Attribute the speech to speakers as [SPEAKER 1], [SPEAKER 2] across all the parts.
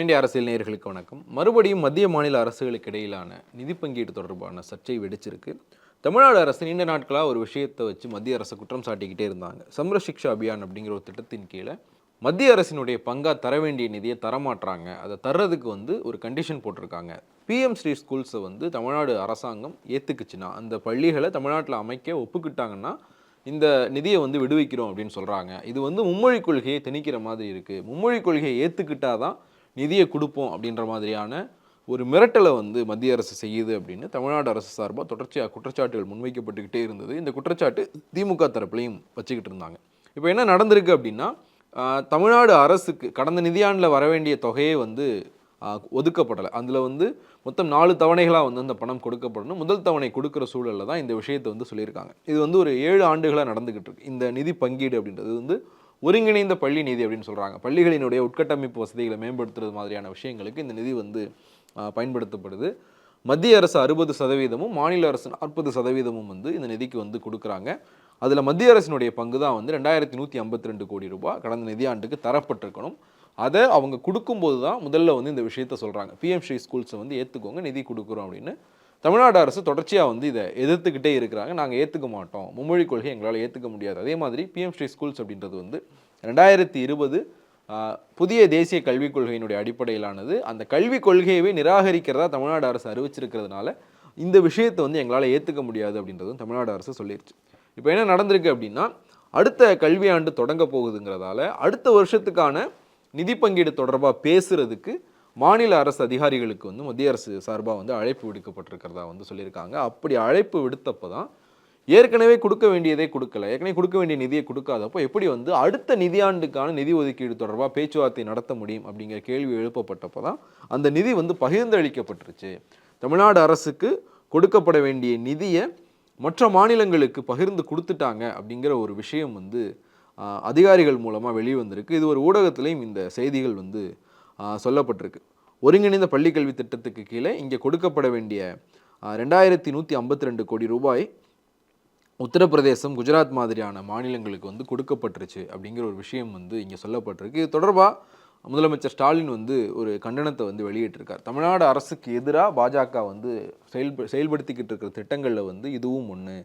[SPEAKER 1] இந்திய அரசியல் நேயர்களுக்கு வணக்கம். மறுபடியும் மத்திய மாநில அரசுகளுக்கு இடையிலான நிதி பங்கீடு தொடர்பான சர்ச்சை வெடிச்சிருக்கு. தமிழ்நாடு அரசு நீண்ட நாட்களாக ஒரு விஷயத்தை வச்சு மத்திய அரசு குற்றம் சாட்டிக்கிட்டே இருந்தாங்க. சம்ர சிக்ஷா அபியான் அப்படிங்கிற ஒரு திட்டத்தின் கீழே மத்திய அரசினுடைய பங்காக தர வேண்டிய நிதியை தரமாட்டுறாங்க அதை தர்றதுக்கு வந்து ஒரு கண்டிஷன் போட்டிருக்காங்க. பிஎம் ஸ்ரீ ஸ்கூல்ஸை வந்து தமிழ்நாடு அரசாங்கம் ஏற்றுக்குச்சுன்னா அந்த பள்ளிகளை தமிழ்நாட்டில் அமைக்க ஒப்புக்கிட்டாங்கன்னா இந்த நிதியை வந்து விடுவிக்கிறோம் அப்படின்னு சொல்கிறாங்க இது வந்து மும்மொழி கொள்கையை திணிக்கிற மாதிரி இருக்குது மும்மொழி கொள்கையை ஏற்றுக்கிட்டாதான் நிதியை கொடுப்போம் அப்படின்ற மாதிரியான ஒரு மிரட்டலை வந்து மத்திய அரசு செய்யுது அப்படின்னு தமிழ்நாடு அரசு சார்பாக தொடர்ச்சியாக குற்றச்சாட்டுகள் முன்வைக்கப்பட்டுக்கிட்டே இருந்தது. இந்த குற்றச்சாட்டு திமுக தரப்புலையும் வச்சுக்கிட்டு இருந்தாங்க. இப்போ என்ன நடந்திருக்கு அப்படின்னா தமிழ்நாடு அரசுக்கு கடந்த நிதியாண்டில் வர வேண்டிய தொகையே வந்து ஒதுக்கப்படலை. அதில் வந்து மொத்தம் நாலு தவணைகளாக வந்து அந்த பணம் கொடுக்கப்படணும். முதல் தவணை கொடுக்குற சூழலில் தான் இந்த விஷயத்தை வந்து சொல்லியிருக்காங்க. இது வந்து ஒரு ஏழு ஆண்டுகளாக நடந்துக்கிட்டு இருக்கு. இந்த நிதி பங்கீடு அப்படின்றது வந்து ஒருங்கிணைந்த பள்ளி நிதி அப்படின்னு சொல்கிறாங்க பள்ளிகளினுடைய உட்கட்டமைப்பு வசதிகளை மேம்படுத்துறது மாதிரியான விஷயங்களுக்கு இந்த நிதி வந்து பயன்படுத்தப்படுது. மத்திய அரசு அறுபது சதவீதமும் மாநில அரசு நாற்பது சதவீதமும் வந்து இந்த நிதிக்கு வந்து கொடுக்குறாங்க. அதில் மத்திய அரசினுடைய பங்கு தான் வந்து ரெண்டாயிரத்தி நூற்றி ஐம்பத்தி ரெண்டு கோடி ரூபாய் கடந்த நிதியாண்டுக்கு தரப்பட்டிருக்கணும். அதை அவங்க கொடுக்கும்போது தான் முதல்ல வந்து இந்த விஷயத்த சொல்கிறாங்க பிஎம் ஸ்ரீ ஸ்கூல்ஸை வந்து ஏற்றுக்கோங்க நிதி கொடுக்குறோம் அப்படின்னு தமிழ்நாடு அரசு தொடர்ச்சியாக வந்து இதை எதிர்த்துக்கிட்டே இருக்கிறாங்க. நாங்கள் ஏற்றுக்க மாட்டோம். மும்மொழி கொள்கை எங்களால் ஏற்றுக்க முடியாது. அதே மாதிரி பிஎம் ஸ்ரீ ஸ்கூல்ஸ் அப்படின்றது வந்து ரெண்டாயிரத்தி இருபது புதிய தேசிய கல்விக் கொள்கையினுடைய அடிப்படையிலானது. அந்த கல்விக் கொள்கையவே நிராகரிக்கிறதா தமிழ்நாடு அரசு அறிவிச்சிருக்கிறதுனால இந்த விஷயத்தை வந்து எங்களால் ஏற்றுக்க முடியாது அப்படின்றதும் தமிழ்நாடு அரசு சொல்லிருச்சு. இப்போ என்ன நடந்திருக்கு அப்படின்னா அடுத்த கல்வியாண்டு தொடங்க போகுதுங்கிறதால அடுத்த வருஷத்துக்கான நிதி பங்கீடு தொடர்பாக பேசுகிறதுக்கு மாநில அரசு அதிகாரிகளுக்கு வந்து மத்திய அரசு சார்பாக வந்து அழைப்பு விடுக்கப்பட்டிருக்கிறதா வந்து சொல்லியிருக்காங்க. அப்படி அழைப்பு விடுத்தப்போ தான் ஏற்கனவே கொடுக்க வேண்டியதே கொடுக்கல. ஏற்கனவே கொடுக்க வேண்டிய நிதியை கொடுக்காதப்போ எப்படி வந்து அடுத்த நிதியாண்டுக்கான நிதி ஒதுக்கீடு தொடர்பாக பேச்சுவார்த்தை நடத்த முடியும் அப்படிங்கிற கேள்வி எழுப்பப்பட்டப்போ தான் அந்த நிதி வந்து பகிர்ந்தளிக்கப்பட்டுருச்சு. தமிழ்நாடு அரசுக்கு கொடுக்கப்பட வேண்டிய நிதியை மற்ற மாநிலங்களுக்கு பகிர்ந்து கொடுத்துட்டாங்க அப்படிங்கிற ஒரு விஷயம் வந்து அதிகாரிகள் மூலமாக வெளிவந்திருக்கு. இது ஒரு ஊடகத்திலையும் இந்த செய்திகள் வந்து சொல்லப்பட்டிருக்கு. ஒருங்கிணைந்த பள்ளிக்கல்வி திட்டத்துக்கு கீழே இங்கே கொடுக்கப்பட வேண்டிய ரெண்டாயிரத்தி நூற்றி ஐம்பத்தி ரெண்டு கோடி ரூபாய் உத்தரப்பிரதேசம் குஜராத் மாதிரியான மாநிலங்களுக்கு வந்து கொடுக்கப்பட்டுருச்சு அப்படிங்கிற ஒரு விஷயம் வந்து இங்கே சொல்லப்பட்டிருக்கு. இது தொடர்பாக முதலமைச்சர் ஸ்டாலின் வந்து ஒரு கண்டனத்தை வந்து வெளியிட்டிருக்கார். தமிழ்நாடு அரசுக்கு எதிராக பாஜக வந்து செயல்ப செயல்படுத்திக்கிட்டு இருக்கிற திட்டங்களில் வந்து இதுவும் ஒன்று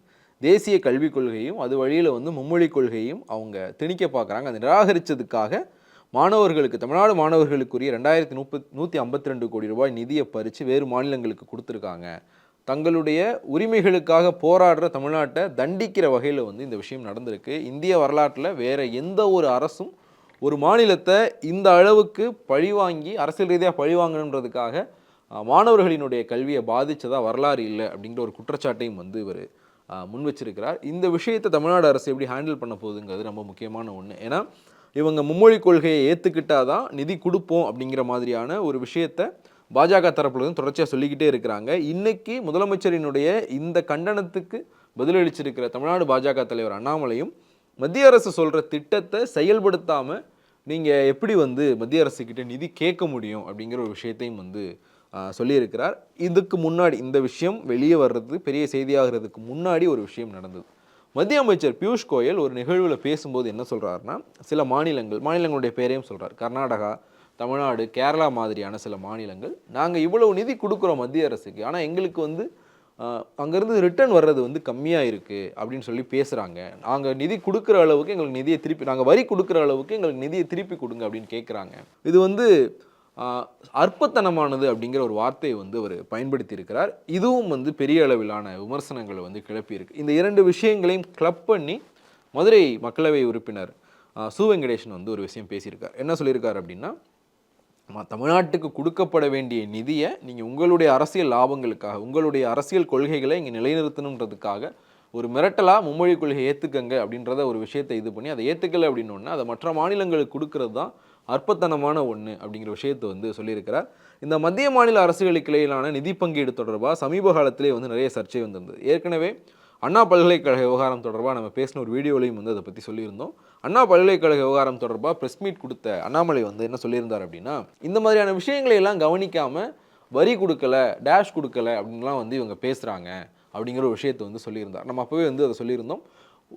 [SPEAKER 1] தேசிய கல்விக் கொள்கையும் அது வழியில் வந்து மும்மொழி கொள்கையும் அவங்க திணிக்க பார்க்குறாங்க. அதை நிராகரித்ததுக்காக மாணவர்களுக்கு தமிழ்நாடு மாணவர்களுக்குரிய ரெண்டாயிரத்தி முப்பத் நூற்றி ஐம்பத்தி ரெண்டு கோடி ரூபாய் நிதியை பறித்து வேறு மாநிலங்களுக்கு கொடுத்துருக்காங்க. தங்களுடைய உரிமைகளுக்காக போராடுற தமிழ்நாட்டை தண்டிக்கிற வகையில் வந்து இந்த விஷயம் நடந்திருக்கு. இந்திய வரலாற்றில் வேறு எந்த ஒரு அரசும் ஒரு மாநிலத்தை இந்த அளவுக்கு பழிவாங்கி அரசியல் ரீதியாக பழிவாங்கணுன்றதுக்காக மாணவர்களினுடைய கல்வியை பாதித்ததாக வரலாறு இல்லை அப்படிங்கிற ஒரு குற்றச்சாட்டையும் வந்து இவர் முன் வச்சிருக்கிறார் இந்த விஷயத்தை தமிழ்நாடு அரசு எப்படி ஹேண்டில் பண்ண போகுதுங்கிறது ரொம்ப முக்கியமான ஒன்று ஏன்னா இவங்க மும்மொழி கொள்கையை ஏற்றுக்கிட்டாதான் நிதி கொடுப்போம் அப்படிங்கிற மாதிரியான ஒரு விஷயத்தை பாஜக தரப்புலேருந்து தொடர்ச்சியாக சொல்லிக்கிட்டே இருக்கிறாங்க. இன்றைக்கி முதலமைச்சரினுடைய இந்த கண்டனத்துக்கு பதிலளிச்சிருக்கிற தமிழ்நாடு பாஜக தலைவர் அண்ணாமலையும் மத்திய அரசு சொல்கிற திட்டத்தை செயல்படுத்தாமல் நீங்கள் எப்படி வந்து மத்திய அரசுக்கிட்ட நிதி கேட்க முடியும் அப்படிங்கிற ஒரு விஷயத்தையும் வந்து சொல்லியிருக்கிறார். இதுக்கு முன்னாடி இந்த விஷயம் வெளியே வர்றது பெரிய செய்தியாகிறதுக்கு முன்னாடி ஒரு விஷயம் நடந்தது. மத்திய அமைச்சர் பியூஷ் கோயல் ஒரு நிகழ்வில் பேசும்போது என்ன சொல்கிறாருன்னா சில மாநிலங்கள் மாநிலங்களுடைய பேரையும் சொல்கிறார் கர்நாடகா தமிழ்நாடு கேரளா மாதிரியான சில மாநிலங்கள். நாங்கள் இவ்வளவு நிதி கொடுக்குறோம் மத்திய அரசுக்கு. ஆனால் எங்களுக்கு வந்து அங்கேருந்து ரிட்டர்ன் வர்றது வந்து கம்மியாக இருக்குது அப்படின்னு சொல்லி பேசுகிறாங்க நாங்கள் நிதி கொடுக்குற அளவுக்கு எங்களுக்கு நிதியை திருப்பி நாங்கள் வரி கொடுக்குற அளவுக்கு எங்களுக்கு நிதியை திருப்பி கொடுங்க அப்படின்னு கேட்குறாங்க இது வந்து அற்பத்தனமானது அப்படிங்கிற ஒரு வார்த்தையை வந்து அவர் பயன்படுத்தியிருக்கிறார். இதுவும் வந்து பெரிய அளவிலான விமர்சனங்களை வந்து கிளப்பியிருக்கு. இந்த இரண்டு விஷயங்களையும் கிளப் பண்ணி மதுரை மக்களவை உறுப்பினர் சு வெங்கடேசன் வந்து ஒரு விஷயம் பேசியிருக்கார். என்ன சொல்லியிருக்கார் அப்படின்னா தமிழ்நாட்டுக்கு கொடுக்கப்பட வேண்டிய நிதியை நீங்கள் உங்களுடைய அரசியல் லாபங்களுக்காக உங்களுடைய அரசியல் கொள்கைகளை இங்கே நிலைநிறுத்தணுன்றதுக்காக ஒரு மிரட்டலாக மும்மொழி கொள்கையை ஏற்றுக்கங்க அப்படின்றத ஒரு விஷயத்தை இது பண்ணி அதை ஏற்றுக்கல அப்படின்னோடனே அதை மற்ற மாநிலங்களுக்கு கொடுக்கறது தான் அற்பத்தனமான ஒன்று அப்படிங்கிற விஷயத்தை வந்து சொல்லியிருக்கிறார். இந்த மத்திய மாநில அரசுகளுக்கு இடையிலான நிதி பங்கீடு தொடர்பாக சமீப காலத்திலே வந்து நிறைய சர்ச்சை வந்திருந்தது. ஏற்கனவே அண்ணா பல்கலைக்கழக விவகாரம் தொடர்பாக நம்ம பேசின ஒரு வீடியோலையும் வந்து அதை பற்றி சொல்லியிருந்தோம். அண்ணா பல்கலைக்கழக விவகாரம் தொடர்பாக ப்ரெஸ் மீட் கொடுத்த அண்ணாமலை வந்து என்ன சொல்லியிருந்தார் அப்படின்னா இந்த மாதிரியான விஷயங்களை எல்லாம் கவனிக்காமல் வரி கொடுக்கல டேஷ் கொடுக்கல அப்படின்லாம் வந்து இவங்க பேசுகிறாங்க அப்படிங்கிற ஒரு விஷயத்தை வந்து சொல்லியிருந்தார். நம்ம அப்போவே வந்து அதை சொல்லியிருந்தோம்.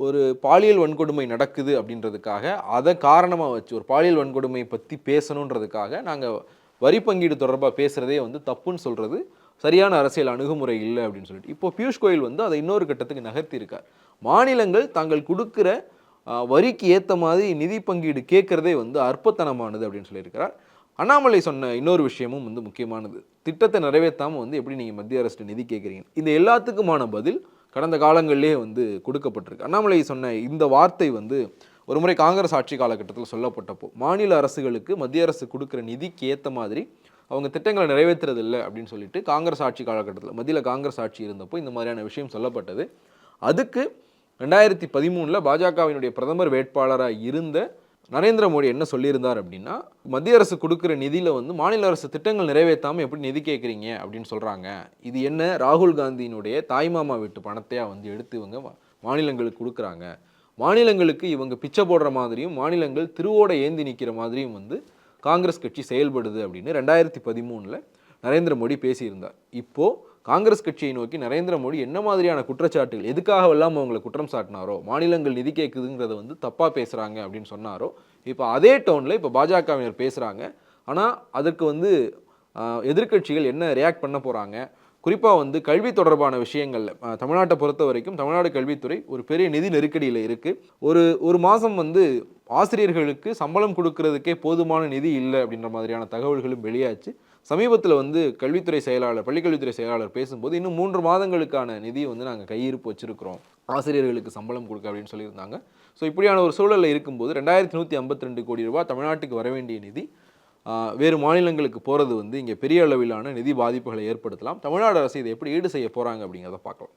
[SPEAKER 1] ஒரு பாலியல் வன்கொடுமை நடக்குது அப்படின்றதுக்காக அதை காரணமாக வச்சு ஒரு பாலியல் வன்கொடுமை பற்றி பேசணுன்றதுக்காக நாங்கள் வரி பங்கீடு தொடர்பாக பேசுகிறதே வந்து தப்புன்னு சொல்கிறது சரியான அரசியல் அணுகுமுறை இல்லை அப்படின்னு சொல்லிட்டு. இப்போ பியூஷ் கோயல் வந்து அதை இன்னொரு கட்டத்துக்கு நகர்த்தியிருக்கார். மாநிலங்கள் தாங்கள் கொடுக்குற வரிக்கு ஏற்ற மாதிரி நிதி பங்கீடு கேட்குறதே வந்து அற்பத்தனமானது அப்படின்னு சொல்லியிருக்கிறார். அண்ணாமலை சொன்ன இன்னொரு விஷயமும் வந்து முக்கியமானது. திட்டத்தை நிறைவேற்றாமல் வந்து எப்படி நீங்கள் மத்திய அரசு நிதி கேட்குறீங்க? இந்த எல்லாத்துக்குமான பதில் கடந்த காலங்களிலே வந்து கொடுக்கப்பட்டிருக்கு. அண்ணாமலை சொன்ன இந்த வார்த்தை வந்து ஒரு முறை காங்கிரஸ் ஆட்சி காலகட்டத்தில் சொல்லப்பட்டப்போ மாநில அரசுகளுக்கு மத்திய அரசு கொடுக்குற நிதிக்கு ஏற்ற மாதிரி அவங்க திட்டங்களை நிறைவேற்றுறது இல்லை அப்படின்னு சொல்லிட்டு காங்கிரஸ் ஆட்சி காலகட்டத்தில் மத்தியில் காங்கிரஸ் ஆட்சி இருந்தப்போ இந்த மாதிரியான விஷயம் சொல்லப்பட்டது. அதுக்கு ரெண்டாயிரத்தி பதிமூணில் பாஜகவினுடைய பிரதமர் வேட்பாளராக இருந்த நரேந்திர மோடி என்ன சொல்லியிருந்தார் அப்படின்னா மத்திய அரசு கொடுக்குற நிதியில் வந்து மாநில அரசு திட்டங்கள் நிறைவேற்றாமல் எப்படி நிதி கேட்குறீங்க அப்படின்னு சொல்கிறாங்க இது என்ன? ராகுல் காந்தியினுடைய தாய்மாமா வீட்டு பணத்தையாக வந்து எடுத்து இவங்க மாநிலங்களுக்கு கொடுக்குறாங்க. மாநிலங்களுக்கு இவங்க பிச்சை போடுற மாதிரியும் மாநிலங்கள் திருவோட ஏந்தி நிற்கிற மாதிரியும் வந்து காங்கிரஸ் கட்சி செயல்படுது அப்படின்னு ரெண்டாயிரத்தி பதிமூணில் நரேந்திர மோடி பேசியிருந்தார். இப்போது காங்கிரஸ் கட்சியை நோக்கி நரேந்திர மோடி என்ன மாதிரியான குற்றச்சாட்டுகள் எதுக்காகவெல்லாம் அவங்களை குற்றம் சாட்டினாரோ மாநிலங்கள் நிதி கேட்குதுங்கிறத வந்து தப்பாக பேசுகிறாங்க அப்படின்னு சொன்னாரோ இப்போ அதே டோனில் இப்போ பாஜகவினர் பேசுகிறாங்க ஆனால் அதற்கு வந்து எதிர்கட்சிகள் எதிர்க்கட்சிகள் என்ன ரியாக்ட் பண்ண போகிறாங்க குறிப்பாக வந்து கல்வி தொடர்பான விஷயங்களில் தமிழ்நாட்டை பொறுத்த வரைக்கும் தமிழ்நாடு கல்வித்துறை ஒரு பெரிய நிதி நெருக்கடியில் இருக்குது ஒரு ஒரு மாதம் வந்து ஆசிரியர்களுக்கு சம்பளம் கொடுக்கறதுக்கே போதுமான நிதி இல்லை அப்படின்ற மாதிரியான தகவல்களும் வெளியாச்சு. சமீபத்தில் வந்து கல்வித்துறை செயலாளர் பள்ளிக்கல்வித்துறை செயலாளர் பேசும்போது இன்னும் மூன்று மாதங்களுக்கான நிதியை வந்து நாங்கள் கையிருப்பு வச்சுருக்கிறோம். ஆசிரியர்களுக்கு சம்பளம் கொடுக்க அப்படின்னு சொல்லியிருந்தாங்க. ஸோ இப்படியான ஒரு சூழலில் இருக்கும்போது ரெண்டாயிரத்தி நூற்றி ஐம்பத்தி ரெண்டு கோடி ரூபாய் தமிழ்நாட்டுக்கு வர வேண்டிய நிதி வேறு மாநிலங்களுக்கு போகிறது வந்து இங்கே பெரிய அளவிலான நிதி பாதிப்புகளை ஏற்படுத்தலாம். தமிழ்நாடு அரசு இதை எப்படி ஈடு செய்ய போகிறாங்க அப்படிங்கிறத பார்க்கலாம்.